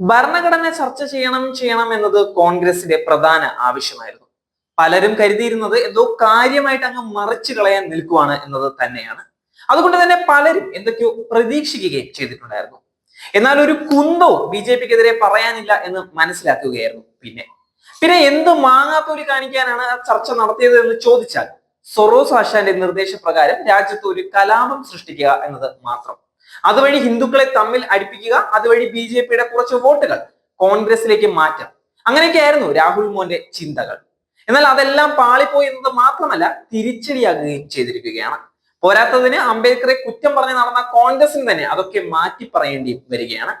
ഭരണഘടന ചർച്ച ചെയ്യണം ചെയ്യണം എന്നത് കോൺഗ്രസിന്റെ പ്രധാന ആവശ്യമായിരുന്നു. പലരും കരുതിയിരുന്നത് എന്തോ കാര്യമായിട്ട് അങ്ങ് മറിച്ചു കളയാൻ നിൽക്കുവാണ് എന്നത് തന്നെയാണ്. അതുകൊണ്ട് തന്നെ പലരും എന്തൊക്കെയോ പ്രതീക്ഷിക്കുകയും ചെയ്തിട്ടുണ്ടായിരുന്നു. എന്നാൽ ഒരു കുന്തവും ബി ജെ പിക്കെതിരെ പറയാനില്ല എന്ന് മനസ്സിലാക്കുകയായിരുന്നു പിന്നെ. പിന്നെ എന്ത് മാങ്ങാത്തോലി കാണിക്കാനാണ് ആ ചർച്ച നടത്തിയത് എന്ന് ചോദിച്ചാൽ സൊറോസ് ആശാന്റെ നിർദ്ദേശപ്രകാരം രാജ്യത്ത് ഒരു കലാപം സൃഷ്ടിക്കുക എന്നത് മാത്രം. അതുവഴി ഹിന്ദുക്കളെ തമ്മിൽ അടുപ്പിക്കുക അതുവഴി ബി ജെ പിയുടെ കുറച്ച് വോട്ടുകൾ കോൺഗ്രസിലേക്ക് മാറ്റാം. അങ്ങനെയൊക്കെ ആയിരുന്നു രാഹുൽ മോന്റെ ചിന്തകൾ. എന്നാൽ അതെല്ലാം പാളിപ്പോയി എന്നത് മാത്രമല്ല തിരിച്ചടിയാകുകയും ചെയ്തിരിക്കുകയാണ്. പോരാത്തതിന് അംബേദ്കറെ കുറ്റം പറഞ്ഞ് നടന്ന കോൺഗ്രസിന് തന്നെ അതൊക്കെ മാറ്റി പറയേണ്ടി വരികയാണ്.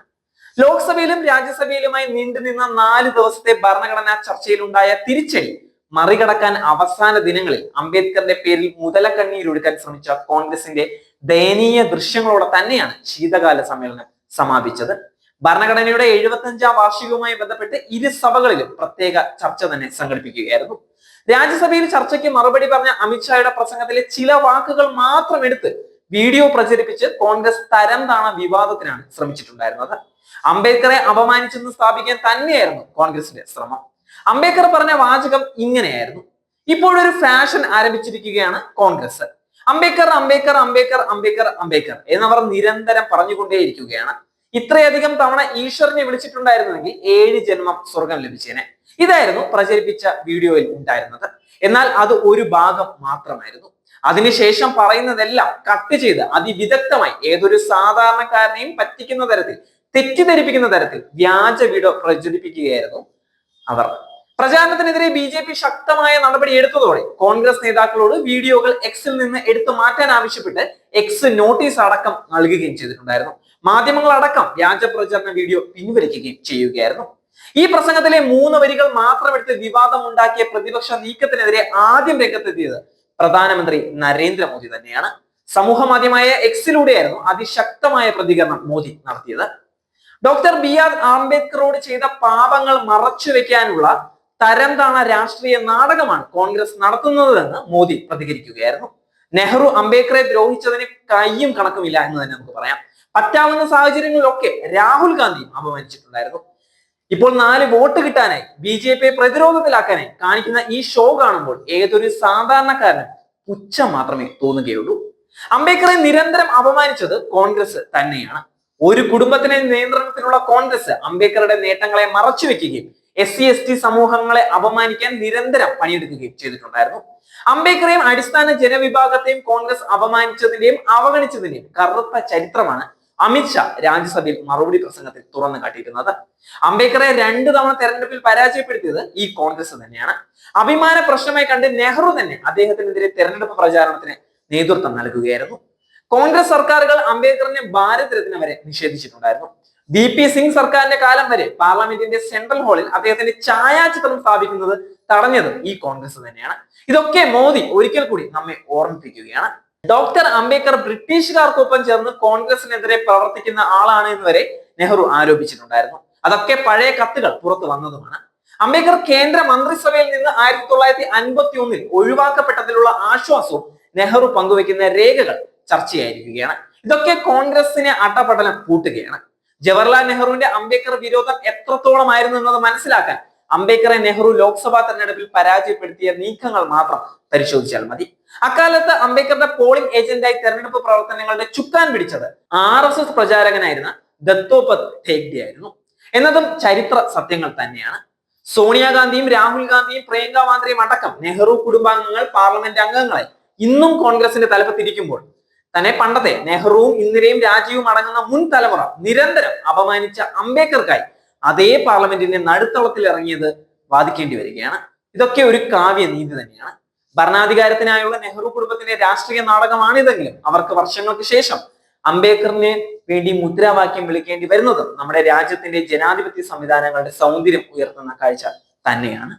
ലോക്സഭയിലും രാജ്യസഭയിലുമായി നീണ്ടുനിന്ന നാല് ദിവസത്തെ ഭരണഘടനാ ചർച്ചയിലുണ്ടായ തിരിച്ചടി മറികടക്കാൻ അവസാന ദിനങ്ങളിൽ അംബേദ്കറിന്റെ പേരിൽ മുതലക്കണ്ണീരൊഴുക്കാൻ ശ്രമിച്ച കോൺഗ്രസിന്റെ ദയനീയ ദൃശ്യങ്ങളോടെ തന്നെയാണ് ശീതകാല സമ്മേളനം സമാപിച്ചത്. ഭരണഘടനയുടെ എഴുപത്തഞ്ചാം വാർഷികവുമായി ബന്ധപ്പെട്ട് ഇരു സഭകളിലും പ്രത്യേക ചർച്ച തന്നെ സംഘടിപ്പിക്കുകയായിരുന്നു. രാജ്യസഭയിൽ ചർച്ചയ്ക്ക് മറുപടി പറഞ്ഞ അമിത്ഷായുടെ പ്രസംഗത്തിലെ ചില വാക്കുകൾ മാത്രം എടുത്ത് വീഡിയോ പ്രചരിപ്പിച്ച് കോൺഗ്രസ് തരം താണ വിവാദത്തിനാണ് ശ്രമിച്ചിട്ടുണ്ടായിരുന്നത്. അംബേദ്കറെ അപമാനിച്ചെന്ന് സ്ഥാപിക്കാൻ തന്നെയായിരുന്നു കോൺഗ്രസിന്റെ ശ്രമം. അംബേദ്കർ പറഞ്ഞ വാചകം ഇങ്ങനെയായിരുന്നു. ഇപ്പോഴൊരു ഫാഷൻ ആരംഭിച്ചിരിക്കുകയാണ് കോൺഗ്രസ്. അംബേദ്കർ അംബേദ്കർ അംബേദ്കർ അംബേദ്കർ അംബേദ്കർ എന്നവർ നിരന്തരം പറഞ്ഞുകൊണ്ടേയിരിക്കുകയാണ്. ഇത്രയധികം തവണ ഈശ്വരനെ വിളിച്ചിട്ടുണ്ടായിരുന്നെങ്കിൽ ഏഴ് ജന്മം സ്വർഗം ലഭിച്ചേനെ. ഇതായിരുന്നു പ്രചരിപ്പിച്ച വീഡിയോയിൽ ഉണ്ടായിരുന്നത്. എന്നാൽ അത് ഒരു ഭാഗം മാത്രമായിരുന്നു. അതിനുശേഷം പറയുന്നതെല്ലാം കട്ട് ചെയ്ത് അതിവിദഗ്ധമായി ഏതൊരു സാധാരണക്കാരനെയും പറ്റിക്കുന്ന തരത്തിൽ തെറ്റിദ്ധരിപ്പിക്കുന്ന തരത്തിൽ വ്യാജ വീഡിയോ പ്രചരിപ്പിക്കുകയായിരുന്നു അവർ. പ്രചാരണത്തിനെതിരെ ബി ജെ പി ശക്തമായ നടപടി എടുത്തതോടെ കോൺഗ്രസ് നേതാക്കളോട് വീഡിയോകൾ എക്സിൽ നിന്ന് എടുത്തു മാറ്റാൻ ആവശ്യപ്പെട്ട് എക്സ് നോട്ടീസ് അടക്കം നൽകുകയും ചെയ്തിട്ടുണ്ടായിരുന്നു. മാധ്യമങ്ങൾ അടക്കം വ്യാജ പ്രചരണ വീഡിയോ പിൻവലിക്കുകയും ചെയ്യുകയായിരുന്നു. ഈ പ്രസംഗത്തിലെ മൂന്ന് വരികൾ മാത്രം എടുത്ത് വിവാദം ഉണ്ടാക്കിയ പ്രതിപക്ഷ നീക്കത്തിനെതിരെ ആദ്യം രംഗത്തെത്തിയത് പ്രധാനമന്ത്രി നരേന്ദ്രമോദി തന്നെയാണ്. സമൂഹ മാധ്യമമായ എക്സിലൂടെയായിരുന്നു അതിശക്തമായ പ്രതികരണം മോദി നടത്തിയത്. ഡോക്ടർ ബി ആർ ആംബേദ്കറോട് ചെയ്ത പാപങ്ങൾ മറച്ചു വെക്കാനുള്ള തരം താണ രാഷ്ട്രീയ നാടകമാണ് കോൺഗ്രസ് നടത്തുന്നതെന്ന് മോദി പ്രതികരിക്കുകയായിരുന്നു. നെഹ്റു അംബേദ്കറെ ദ്രോഹിച്ചതിന് കയ്യും കണക്കുമില്ല എന്ന് തന്നെ നമുക്ക് പറയാം. പറ്റാവുന്ന സാഹചര്യങ്ങളിലൊക്കെ രാഹുൽ ഗാന്ധി അപമാനിച്ചിട്ടുണ്ടായിരുന്നു ഇപ്പോൾ നാല് വോട്ട് കിട്ടാനായി ബി ജെ പിയെ പ്രതിരോധത്തിലാക്കാനായി കാണിക്കുന്ന ഈ ഷോ കാണുമ്പോൾ ഏതൊരു സാധാരണക്കാരനും പുച്ഛം മാത്രമേ തോന്നുകയുള്ളൂ. അംബേദ്കറെ നിരന്തരം അപമാനിച്ചത് കോൺഗ്രസ് തന്നെയാണ്. ഒരു കുടുംബത്തിനെ നിയന്ത്രണത്തിലുള്ള കോൺഗ്രസ് അംബേദ്കറുടെ നേട്ടങ്ങളെ മറച്ചു വെക്കുകയും എസ് സി എസ് ടി സമൂഹങ്ങളെ അപമാനിക്കാൻ നിരന്തരം പണിയെടുക്കുകയും ചെയ്തിട്ടുണ്ടായിരുന്നു. അംബേദ്കറെയും അടിസ്ഥാന ജനവിഭാഗത്തെയും കോൺഗ്രസ് അപമാനിച്ചതിന്റെയും അവഗണിച്ചതിന്റെയും കറുത്ത ചരിത്രമാണ് അമിത്ഷാ രാജ്യസഭയിൽ മറുപടി പ്രസംഗത്തിൽ തുറന്നു കാട്ടിയിരുന്നത്. അംബേദ്കറെ രണ്ടു തവണ തെരഞ്ഞെടുപ്പിൽ പരാജയപ്പെടുത്തിയത് ഈ കോൺഗ്രസ് തന്നെയാണ്. അഭിമാന പ്രശ്നമായി കണ്ട് നെഹ്റു തന്നെ അദ്ദേഹത്തിനെതിരെ തെരഞ്ഞെടുപ്പ് പ്രചാരണത്തിന് നേതൃത്വം നൽകുകയായിരുന്നു. കോൺഗ്രസ് സർക്കാരുകൾ അംബേദ്കറിനെ ഭാരത് രത്ന വരെ നിഷേധിച്ചിട്ടുണ്ടായിരുന്നു. ബി പി സിംഗ് സർക്കാരിന്റെ കാലം വരെ പാർലമെന്റിന്റെ സെൻട്രൽ ഹാളിൽ അദ്ദേഹത്തിന്റെ ഛായാചിത്രം സ്ഥാപിക്കുന്നത് തടഞ്ഞത് ഈ കോൺഗ്രസ് തന്നെയാണ്. ഇതൊക്കെ മോദി ഒരിക്കൽ കൂടി നമ്മെ ഓർമ്മിപ്പിക്കുകയാണ്. ഡോക്ടർ അംബേദ്കർ ബ്രിട്ടീഷുകാർക്കൊപ്പം ചേർന്ന് കോൺഗ്രസിനെതിരെ പ്രവർത്തിക്കുന്ന ആളാണ് എന്ന് വരെ നെഹ്റു ആരോപിച്ചിട്ടുണ്ടായിരുന്നു. അതൊക്കെ പഴയ കത്തുകൾ പുറത്തു വന്നതുമാണ്. അംബേദ്കർ കേന്ദ്ര മന്ത്രിസഭയിൽ നിന്ന് ആയിരത്തി തൊള്ളായിരത്തി അൻപത്തി ഒന്നിൽ ഒഴിവാക്കപ്പെട്ടതിലുള്ള ആശ്വാസവും നെഹ്റു പങ്കുവെക്കുന്ന രേഖകൾ ചർച്ചയായിരിക്കുകയാണ്. ഇതൊക്കെ കോൺഗ്രസിനെ അട്ടപടലം കൂട്ടുകയാണ് ജവഹർലാൽ നെഹ്റുവിന്റെ അംബേദ്കർ വിരോധം എത്രത്തോളമായിരുന്നു എന്നത് മനസ്സിലാക്കാൻ അംബേദ്കറെ നെഹ്റു ലോക്സഭാ തെരഞ്ഞെടുപ്പിൽ പരാജയപ്പെടുത്തിയ നീക്കങ്ങൾ മാത്രം പരിശോധിച്ചാൽ മതി. അക്കാലത്ത് അംബേദ്കറുടെ പോളിംഗ് ഏജന്റായി തെരഞ്ഞെടുപ്പ് പ്രവർത്തനങ്ങളുടെ ചുക്കാൻ പിടിച്ചത് ആർ എസ് എസ് പ്രചാരകനായിരുന്ന ദത്തോപത് ഹേഗ്ഡെ ആയിരുന്നു എന്നതും ചരിത്ര സത്യങ്ങൾ തന്നെയാണ്. സോണിയാഗാന്ധിയും രാഹുൽ ഗാന്ധിയും പ്രിയങ്ക ഗാന്ധിയും അടക്കം നെഹ്റു കുടുംബാംഗങ്ങൾ പാർലമെന്റ് അംഗങ്ങളെ ഇന്നും കോൺഗ്രസിന്റെ തലപ്പത്തിരിക്കുമ്പോൾ തന്നെ പണ്ടത്തെ നെഹ്റുവും ഇന്ദിരയും രാജീവും അടങ്ങുന്ന മുൻ തലമുറ നിരന്തരം അപമാനിച്ച അംബേദ്കർക്കായി അതേ പാർലമെന്റിന്റെ നടുത്തളത്തിൽ ഇറങ്ങിയത് വാദിക്കേണ്ടി വരികയാണ്. ഇതൊക്കെ ഒരു കാവ്യ നീതി തന്നെയാണ്. ഭരണാധികാരത്തിനായുള്ള നെഹ്റു കുടുംബത്തിന്റെ രാഷ്ട്രീയ നാടകമാണിതെങ്കിലും അവർക്ക് വർഷങ്ങൾക്ക് ശേഷം അംബേദ്കറിന് വേണ്ടി മുദ്രാവാക്യം വിളിക്കേണ്ടി വരുന്നത് നമ്മുടെ രാജ്യത്തിന്റെ ജനാധിപത്യ സംവിധാനങ്ങളുടെ സൗന്ദര്യം ഉയർത്തുന്ന കാഴ്ച തന്നെയാണ്.